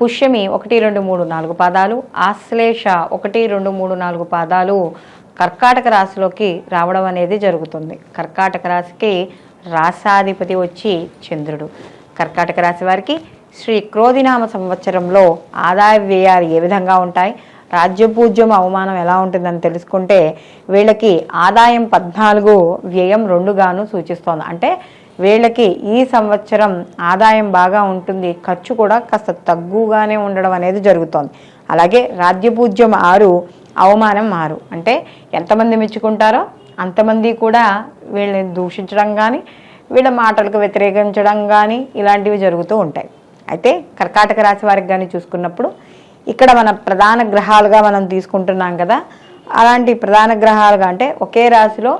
పుష్యమి ఒకటి రెండు మూడు నాలుగు పాదాలు ఆశ్లేష ఒకటి రెండు మూడు నాలుగు పాదాలు కర్కాటక రాశిలోకి రావడం అనేది జరుగుతుంది. కర్కాటక రాశికి రాసాధిపతి వచ్చి చంద్రుడు. కర్కాటక రాశి వారికి శ్రీ క్రోధినామ సంవత్సరంలో ఆదాయ వ్యయాలు ఏ విధంగా ఉంటాయి? రాజ్యపూజ్యం అవమానం ఎలా ఉంటుందని తెలుసుకుంటే వీళ్ళకి ఆదాయం పద్నాలుగు వ్యయం రెండుగాను సూచిస్తోంది. అంటే వీళ్ళకి ఈ సంవత్సరం ఆదాయం బాగా ఉంటుంది. ఖర్చు కూడా కాస్త తగ్గుగానే ఉండడం అనేది జరుగుతోంది. అలాగే రాజ్యపూజ్యం ఆరు అవమానం ఆరు. అంటే ఎంతమంది మెచ్చుకుంటారో అంతమంది కూడా వీళ్ళని దూషించడం కానీ వీళ్ళ మాటలకు వ్యతిరేకించడం కానీ ఇలాంటివి జరుగుతూ ఉంటాయి. అయితే కర్కాటక రాశి వారికి కానీ చూసుకున్నప్పుడు ఇక్కడ మన ప్రధాన గ్రహాలుగా మనం తీసుకుంటున్నాం కదా. అలాంటి ప్రధాన గ్రహాలుగా అంటే ఒకే రాశిలో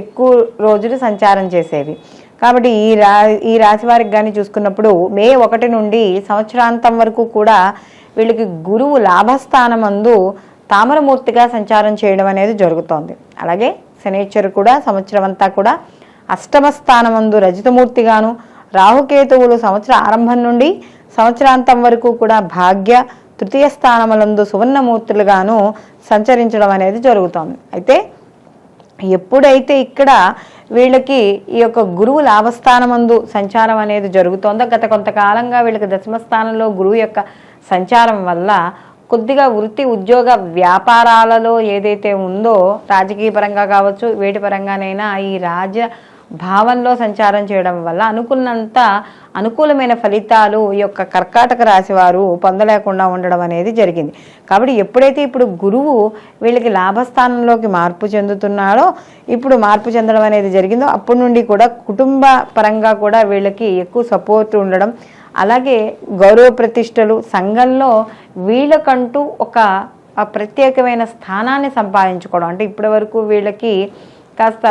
ఎక్కువ రోజులు సంచారం చేసేవి. కాబట్టి ఈ రా ఈ రాశి వారికి కానీ చూసుకున్నప్పుడు మే ఒకటి నుండి సంవత్సరాంతం వరకు కూడా వీళ్ళకి గురువు లాభస్థానమందు తామరమూర్తిగా సంచారం చేయడం అనేది జరుగుతోంది. అలాగే శనేశ్వరు కూడా సంవత్సరం అంతా కూడా అష్టమ స్థానమందు రజితమూర్తిగాను రాహుకేతువులు సంవత్సర ఆరంభం నుండి సంవత్సరాంతం వరకు కూడా భాగ్య తృతీయ స్థానములందు సువర్ణమూర్తులుగాను సంచరించడం అనేది జరుగుతోంది. అయితే ఎప్పుడైతే ఇక్కడ వీళ్ళకి ఈ యొక్క గురువు లాభస్థానమందు సంచారం అనేది జరుగుతోందో. గత కొంతకాలంగా వీళ్ళకి దశమ స్థానంలో గురువు యొక్క సంచారం వల్ల కొద్దిగా వృత్తి ఉద్యోగ వ్యాపారాలలో ఏదైతే ఉందో రాజకీయ పరంగా కావచ్చు వేటి పరంగానైనా ఈ రాజ భావంలో సంచారం చేయడం వల్ల అనుకున్నంత అనుకూలమైన ఫలితాలు ఈ యొక్క కర్కాటక రాశి వారు పొందలేకుండా ఉండడం అనేది జరిగింది. కాబట్టి ఎప్పుడైతే ఇప్పుడు గురువు వీళ్ళకి లాభస్థానంలోకి మార్పు చెందుతున్నాడో ఇప్పుడు మార్పు చెందడం అనేది జరిగిందో అప్పటి నుండి కూడా కుటుంబ పరంగా కూడా వీళ్ళకి ఎక్కువ సపోర్ట్ ఉండడం అలాగే గౌరవ ప్రతిష్టలు సంఘంలో వీళ్ళకంటూ ఒక ప్రత్యేకమైన స్థానాన్ని సంపాదించుకోవడం. అంటే ఇప్పటి వరకు వీళ్ళకి కాస్త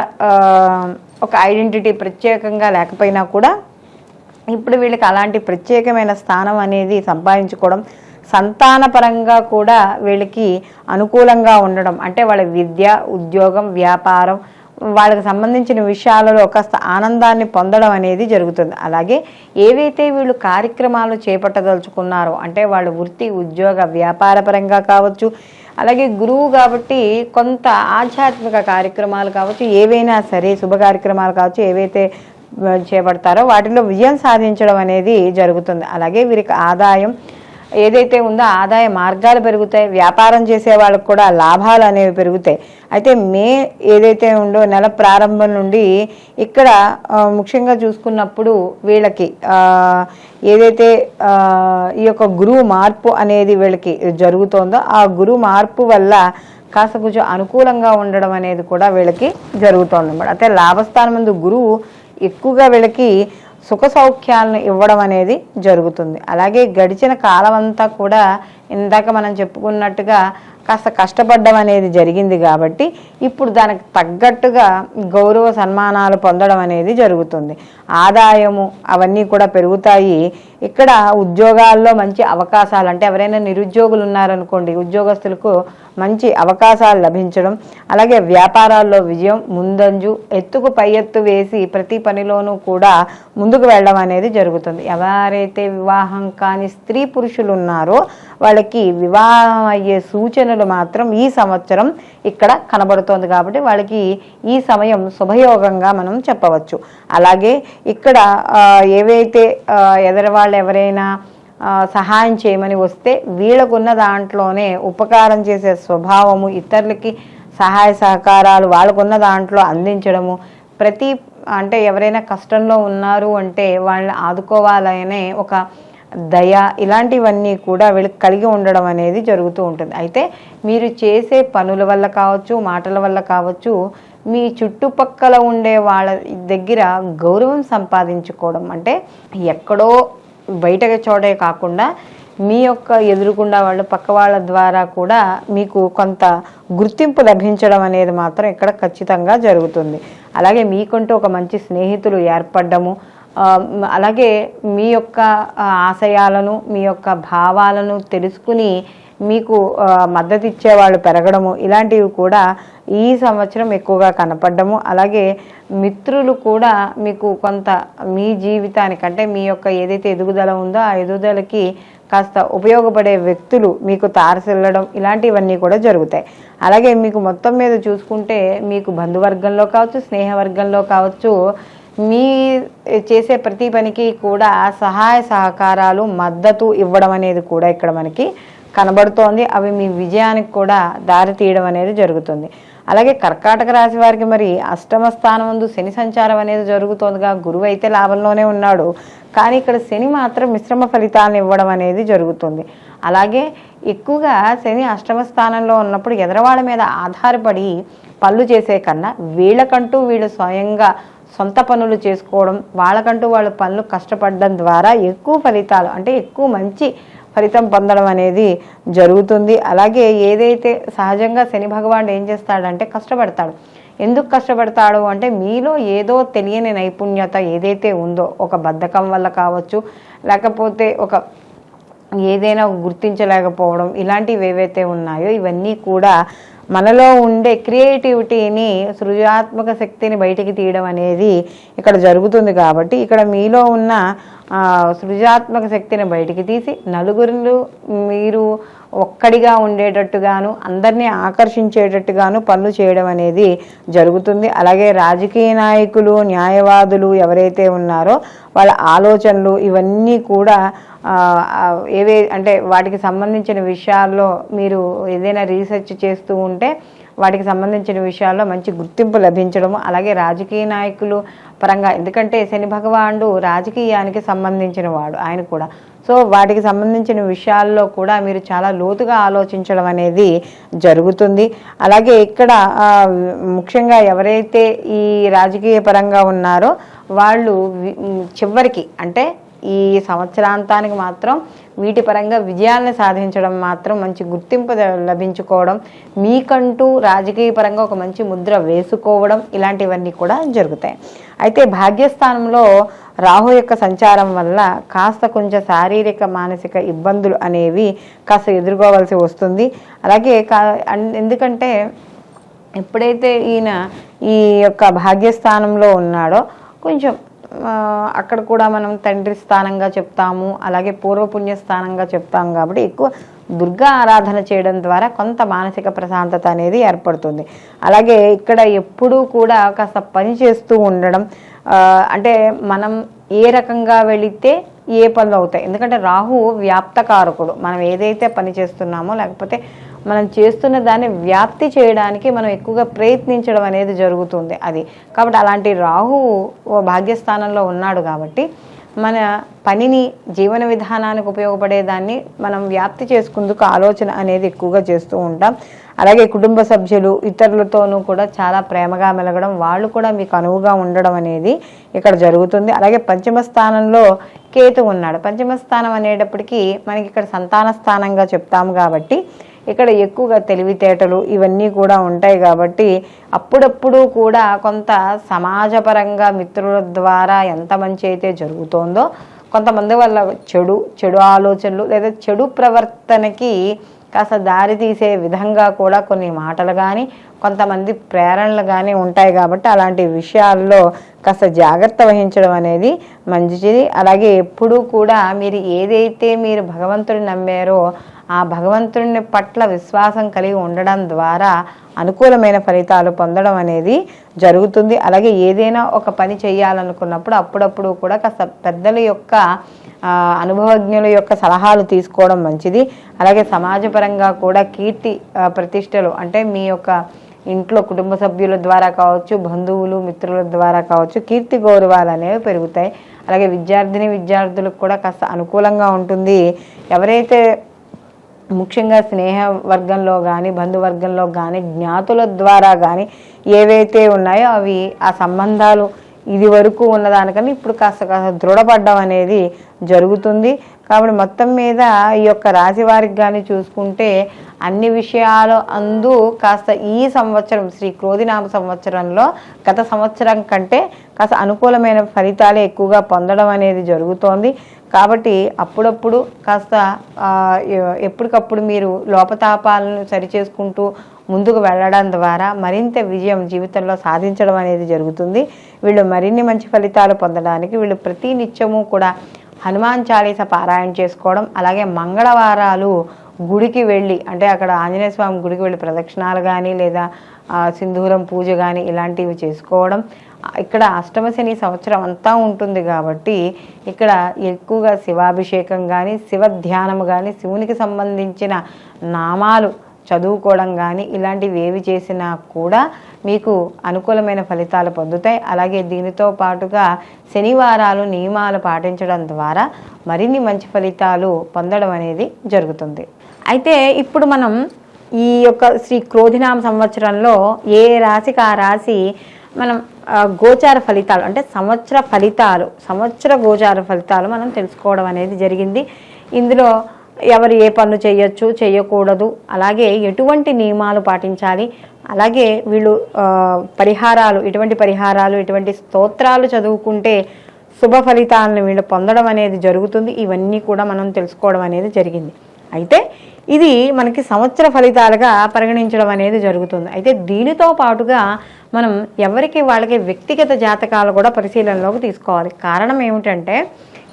ఒక ఐడెంటిటీ ప్రత్యేకంగా లేకపోయినా కూడా ఇప్పుడు వీళ్ళకి అలాంటి ప్రత్యేకమైన స్థానం అనేది సంపాదించుకోవడం సంతానపరంగా కూడా వీళ్ళకి అనుకూలంగా ఉండడం. అంటే వాళ్ళ విద్య ఉద్యోగం వ్యాపారం వాళ్ళకి సంబంధించిన విషయాలలో కాస్త ఆనందాన్ని పొందడం అనేది జరుగుతుంది. అలాగే ఏవైతే వీళ్ళు కార్యక్రమాలు చేపట్టదలుచుకున్నారో అంటే వాళ్ళ వృత్తి ఉద్యోగ వ్యాపార పరంగా కావచ్చు అలాగే గురువు కాబట్టి కొంత ఆధ్యాత్మిక కార్యక్రమాలు కావచ్చు ఏవైనా సరే శుభ కార్యక్రమాలు కావచ్చు ఏవైతే చేపడతారో వాటిలో విజయం సాధించడం అనేది జరుగుతుంది. అలాగే వీరికి ఆదాయం ఏదైతే ఉందో ఆదాయ మార్గాలు పెరుగుతాయి. వ్యాపారం చేసే వాళ్ళకు కూడా లాభాలు అనేవి పెరుగుతాయి. అయితే మే ఏదైతే ఉందో నెల ప్రారంభం నుండి ఇక్కడ ముఖ్యంగా చూసుకున్నప్పుడు వీళ్ళకి ఏదైతే ఈ యొక్క గురువు మార్పు అనేది వీళ్ళకి జరుగుతోందో ఆ గురువు మార్పు వల్ల కాస్త కొంచెం అనుకూలంగా ఉండడం అనేది కూడా వీళ్ళకి జరుగుతోంది అన్నమాట అయితే లాభస్థానం ముందు గురువు ఎక్కువగా వీళ్ళకి సుఖ సౌఖ్యాలను ఇవ్వడం అనేది జరుగుతుంది. అలాగే గడిచిన కాలం అంతా కూడా ఇందాక మనం చెప్పుకున్నట్టుగా కాస్త కష్టపడడం అనేది జరిగింది కాబట్టి ఇప్పుడు దానికి తగ్గట్టుగా గౌరవ సన్మానాలు పొందడం అనేది జరుగుతుంది. ఆదాయము అవన్నీ కూడా పెరుగుతాయి. ఇక్కడ ఉద్యోగాల్లో మంచి అవకాశాలు అంటే ఎవరైనా నిరుద్యోగులు ఉన్నారనుకోండి ఉద్యోగస్తులకు మంచి అవకాశాలు లభించడం అలాగే వ్యాపారాల్లో విజయం ముందంజు ఎత్తుకు పై ఎత్తు వేసి ప్రతి పనిలోనూ కూడా ముందుకు వెళ్ళడం అనేది జరుగుతుంది. ఎవరైతే వివాహం కాని స్త్రీ పురుషులు ఉన్నారో వాళ్ళకి వివాహం అయ్యే సూచనలు మాత్రం ఈ సంవత్సరం ఇక్కడ కనబడుతోంది కాబట్టి వాళ్ళకి ఈ సమయం శుభయోగంగా మనం చెప్పవచ్చు. అలాగే ఇక్కడ ఏవైతే ఎదరవాళ్ళు ఎవరైనా సహాయం చేయమని వస్తే వీళ్ళకున్న దాంట్లోనే ఉపకారం చేసే స్వభావము ఇతరులకి సహాయ సహకారాలు వాళ్ళకున్న దాంట్లో అందించడము. ప్రతి అంటే ఎవరైనా కష్టంలో ఉన్నారు అంటే వాళ్ళని ఆదుకోవాలనే ఒక దయ ఇలాంటివన్నీ కూడా వీళ్ళకి కలిగి ఉండడం అనేది జరుగుతూ ఉంటుంది. అయితే మీరు చేసే పనుల వల్ల కావచ్చు మాటల వల్ల కావచ్చు మీ చుట్టుపక్కల ఉండే వాళ్ళ దగ్గర గౌరవం సంపాదించుకోవడం అంటే ఎక్కడో బయట చోటే కాకుండా మీ యొక్క ఎదురుకుండా వాళ్ళు పక్క వాళ్ళ ద్వారా కూడా మీకు కొంత గుర్తింపు లభించడం అనేది మాత్రం ఇక్కడ ఖచ్చితంగా జరుగుతుంది. అలాగే మీకంటూ ఒక మంచి స్నేహితులు ఏర్పడము అలాగే మీ యొక్క ఆశయాలను మీ యొక్క భావాలను తెలుసుకుని మీకు మద్దతు ఇచ్చేవాళ్ళు పెరగడము ఇలాంటివి కూడా ఈ సంవత్సరం ఎక్కువగా కనపడము అలాగే మిత్రులు కూడా మీకు కొంత మీ జీవితానికంటే మీ యొక్క ఏదైతే ఎదుగుదల ఉందో ఆ ఎదుగుదలకి కాస్త ఉపయోగపడే వ్యక్తులు మీకు తారసిల్లడం ఇలాంటివన్నీ కూడా జరుగుతాయి. అలాగే మీకు మొత్తం మీద చూసుకుంటే మీకు బంధువర్గంలో కావచ్చు స్నేహవర్గంలో కావచ్చు మీ చేసే ప్రతి పనికి కూడా సహాయ సహకారాలు మద్దతు ఇవ్వడం అనేది కూడా ఇక్కడ మనకి కనబడుతోంది. అవి మీ విజయానికి కూడా దారి తీయడం అనేది జరుగుతుంది. అలాగే కర్కాటక రాశి వారికి మరి అష్టమ స్థానం ముందు శని సంచారం అనేది జరుగుతోందిగా. గురువు అయితే లాభంలోనే ఉన్నాడు. కానీ ఇక్కడ శని మాత్రం మిశ్రమ ఫలితాలను ఇవ్వడం అనేది జరుగుతుంది. అలాగే ఎక్కువగా శని అష్టమ స్థానంలో ఉన్నప్పుడు ఎదరవాళ్ళ మీద ఆధారపడి పనులు చేసే కన్నా వీళ్ళకంటూ వీళ్ళు స్వయంగా సొంత పనులు చేసుకోవడం వాళ్ళకంటూ వాళ్ళ పనులు కష్టపడడం ద్వారా ఎక్కువ ఫలితాలు అంటే ఎక్కువ మంచి ఫలితం పొందడం అనేది జరుగుతుంది. అలాగే ఏదైతే సహజంగా శని భగవానుడు ఏం చేస్తాడంటే కష్టపడతాడు. ఎందుకు కష్టపడతాడు అంటే మీలో ఏదో తెలియని నైపుణ్యత ఏదైతే ఉందో ఒక బద్ధకం వల్ల కావచ్చు లేకపోతే ఒక ఏదైనా గుర్తించలేకపోవడం ఇలాంటివి ఏవైతే ఉన్నాయో ఇవన్నీ కూడా మనలో ఉండే క్రియేటివిటీని సృజనాత్మక శక్తిని బయటికి తీయడం అనేది ఇక్కడ జరుగుతుంది కాబట్టి ఇక్కడ మీలో ఉన్న సృజాత్మక సృజనాత్మక శక్తిని బయటికి తీసి నలుగురు మీరు ఒక్కడిగా ఉండేటట్టుగాను అందరినీ ఆకర్షించేటట్టుగాను పనులు చేయడం అనేది జరుగుతుంది. అలాగే రాజకీయ నాయకులు న్యాయవాదులు ఎవరైతే ఉన్నారో వాళ్ళ ఆలోచనలు ఇవన్నీ కూడా ఏవే అంటే వాటికి సంబంధించిన విషయాల్లో మీరు ఏదైనా రీసెర్చ్ చేస్తూ ఉంటే వాటికి సంబంధించిన విషయాల్లో మంచి గుర్తింపు లభించడము. అలాగే రాజకీయ నాయకులు పరంగా. ఎందుకంటే శని భగవానుడు రాజకీయానికి సంబంధించిన వాడు ఆయన కూడా. సో వాటికి సంబంధించిన విషయాల్లో కూడా మీరు చాలా లోతుగా ఆలోచించడం అనేది జరుగుతుంది. అలాగే ఇక్కడ ముఖ్యంగా ఎవరైతే ఈ రాజకీయ పరంగా ఉన్నారో వాళ్ళు చివరికి అంటే ఈ సంవత్సరాంతానికి మాత్రం వీటి పరంగా విజయాలను సాధించడం మాత్రం మంచి గుర్తింపు లభించుకోవడం మీకంటూ రాజకీయ పరంగా ఒక మంచి ముద్ర వేసుకోవడం ఇలాంటివన్నీ కూడా జరుగుతాయి. అయితే భాగ్యస్థానంలో రాహు యొక్క సంచారం వల్ల కాస్త కొంచెం శారీరక మానసిక ఇబ్బందులు అనేవి కాస్త ఎదుర్కోవాల్సి వస్తుంది. అలాగే కా- అన్- ఎందుకంటే ఎప్పుడైతే ఈయన ఈ యొక్క భాగ్యస్థానంలో ఉన్నాడో కొంచెం అక్కడ కూడా మనం తండ్రి స్థానంగా చెప్తాము అలాగే పూర్వపుణ్య స్థానంగా చెప్తాం కాబట్టి ఎక్కువ దుర్గా ఆరాధన చేయడం ద్వారా కొంత మానసిక ప్రశాంతత అనేది ఏర్పడుతుంది. అలాగే ఇక్కడ ఎప్పుడూ కూడా కాస్త పని చేస్తూ ఉండడం అంటే మనం ఏ రకంగా వెళితే ఏ పనులు అవుతాయి. ఎందుకంటే రాహు వ్యాప్తకారకుడు మనం ఏదైతే పని చేస్తున్నామో లేకపోతే మనం చేస్తున్న దాన్ని వ్యాప్తి చేయడానికి మనం ఎక్కువగా ప్రయత్నించడం అనేది జరుగుతుంది అది. కాబట్టి అలాంటి రాహు ఓ భాగ్యస్థానంలో ఉన్నాడు కాబట్టి మన పనిని జీవన విధానానికి ఉపయోగపడేదాన్ని మనం వ్యాప్తి చేసుకుందుకు ఆలోచన అనేది ఎక్కువగా చేస్తూ ఉంటాం. అలాగే కుటుంబ సభ్యులు ఇతరులతోనూ కూడా చాలా ప్రేమగా మెలగడం వాళ్ళు కూడా మీకు అనువుగా ఉండడం అనేది ఇక్కడ జరుగుతుంది. అలాగే పంచమ స్థానంలో కేతు ఉన్నాడు. పంచమ స్థానం అనేటప్పటికీ మనకి ఇక్కడ సంతాన స్థానంగా చెప్తాము కాబట్టి ఇక్కడ ఎక్కువగా తెలివితేటలు ఇవన్నీ కూడా ఉంటాయి కాబట్టి అప్పుడప్పుడు కూడా కొంత సమాజపరంగా మిత్రుల ద్వారా ఎంత మంచి అయితే జరుగుతోందో కొంతమంది వల్ల చెడు చెడు ఆలోచనలు లేదా చెడు ప్రవర్తనకి కాస్త దారి తీసే విధంగా కూడా కొన్ని మాటలు కానీ కొంతమంది ప్రేరణలు కానీ ఉంటాయి కాబట్టి అలాంటి విషయాల్లో కాస్త జాగ్రత్త వహించడం అనేది మంచిది. అలాగే ఎప్పుడూ కూడా మీరు ఏదైతే మీరు భగవంతుడిని నమ్మారో ఆ భగవంతుని పట్ల విశ్వాసం కలిగి ఉండడం ద్వారా అనుకూలమైన ఫలితాలు పొందడం అనేది జరుగుతుంది. అలాగే ఏదైనా ఒక పని చేయాలనుకున్నప్పుడు అప్పుడప్పుడు కూడా కాస్త పెద్దల యొక్క అనుభవజ్ఞుల యొక్క సలహాలు తీసుకోవడం మంచిది. అలాగే సమాజపరంగా కూడా కీర్తి ప్రతిష్టలు అంటే మీ యొక్క ఇంట్లో కుటుంబ సభ్యుల ద్వారా కావచ్చు బంధువులు మిత్రుల ద్వారా కావచ్చు కీర్తి గౌరవాలు అనేవి పెరుగుతాయి. అలాగే విద్యార్థిని విద్యార్థులకు కూడా కాస్త అనుకూలంగా ఉంటుంది. ఎవరైతే ముఖ్యంగా స్నేహ వర్గంలో కానీ బంధువర్గంలో కానీ జ్ఞాతుల ద్వారా కానీ ఏవైతే ఉన్నాయో అవి ఆ సంబంధాలు ఇది వరకు ఉన్నదానికన్నా ఇప్పుడు కాస్త కాస్త దృఢపడడం అనేది జరుగుతుంది. కాబట్టి మొత్తం మీద ఈ యొక్క రాశి వారికి కానీ చూసుకుంటే అన్ని విషయాలు అందు కాస్త ఈ సంవత్సరం శ్రీ క్రోధినామ సంవత్సరంలో గత సంవత్సరం కంటే కాస్త అనుకూలమైన ఫలితాలే ఎక్కువగా పొందడం అనేది జరుగుతోంది. కాబట్టి అప్పుడప్పుడు కాస్త ఎప్పటికప్పుడు మీరు లోపతాపాలను సరిచేసుకుంటూ ముందుకు వెళ్ళడం ద్వారా మరింత విజయం జీవితంలో సాధించడం అనేది జరుగుతుంది. వీళ్ళు మరిన్ని మంచి ఫలితాలు పొందడానికి వీళ్ళు ప్రతి నిత్యము కూడా హనుమాన్ చాలీస పారాయణ చేసుకోవడం అలాగే మంగళవారాలు గుడికి వెళ్ళి అంటే అక్కడ ఆంజనేయ స్వామి గుడికి వెళ్ళి ప్రదక్షిణాలు కానీ లేదా సింధూరం పూజ కానీ ఇలాంటివి చేసుకోవడం ఇక్కడ అష్టమ శని సంవత్సరం అంతా ఉంటుంది కాబట్టి ఇక్కడ ఎక్కువగా శివాభిషేకం కానీ శివ ధ్యానం కానీ శివునికి సంబంధించిన నామాలు చదువుకోవడం కానీ ఇలాంటివి ఏవి చేసినా కూడా మీకు అనుకూలమైన ఫలితాలు పొందుతాయి. అలాగే దీనితో పాటుగా శనివారాలు నియమాలు పాటించడం ద్వారా మరిన్ని మంచి ఫలితాలు పొందడం అనేది జరుగుతుంది. అయితే ఇప్పుడు మనం ఈ యొక్క శ్రీ క్రోధినామ సంవత్సరంలో ఏ రాశికి ఆ రాశి మనం గోచార ఫలితాలు అంటే సంవత్సర ఫలితాలు సంవత్సర గోచార ఫలితాలు మనం తెలుసుకోవడం అనేది జరిగింది. ఇందులో ఎవరు ఏ పనులు చేయొచ్చు చేయకూడదు. అలాగే ఎటువంటి నియమాలు పాటించాలి? అలాగే వీళ్ళు పరిహారాలు ఎటువంటి పరిహారాలు ఎటువంటి స్తోత్రాలు చదువుకుంటే శుభ ఫలితాలను వీళ్ళు పొందడం అనేది జరుగుతుంది. ఇవన్నీ కూడా మనం తెలుసుకోవడం అనేది జరిగింది. అయితే ఇది మనకి సంవత్సర ఫలితాలుగా పరిగణించడం అనేది జరుగుతుంది. అయితే దీనితో పాటుగా మనం ఎవరికి వాళ్ళకి వ్యక్తిగత జాతకాలు కూడా పరిశీలనలోకి తీసుకోవాలి. కారణం ఏమిటంటే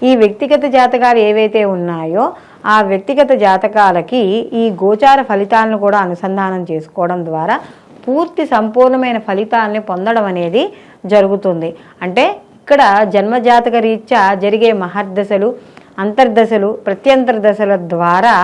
ఈ వ్యక్తిగత జాతకాలు ఏవైతే ఉన్నాయో ఆ వ్యక్తిగత జాతకాలకి ఈ గోచార ఫలితాలను కూడా అనుసంధానం చేసుకోవడం ద్వారా పూర్తి సంపూర్ణమైన ఫలితాలని పొందడం అనేది జరుగుతుంది. అంటే ఇక్కడ జన్మజాతక రీత్యా జరిగే మహర్దశలు అంతర్దశలు ప్రత్యంతర దశల ద్వారా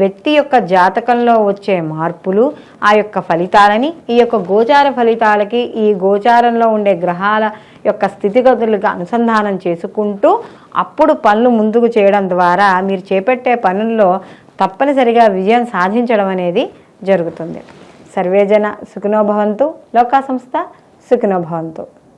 వ్యక్తి యొక్క జాతకంలో వచ్చే మార్పులు ఆ యొక్క ఫలితాలని ఈ యొక్క గోచార ఫలితాలకి ఈ గోచారంలో ఉండే గ్రహాల యొక్క స్థితిగతులకు అనుసంధానం చేసుకుంటూ అప్పుడు పనులు ముందుకు చేయడం ద్వారా మీరు చేపట్టే పనుల్లో తప్పనిసరిగా విజయం సాధించడం అనేది జరుగుతుంది. సర్వేజన సుఖినోభవంతు లోకా సంస్థ సుఖినోభవంతు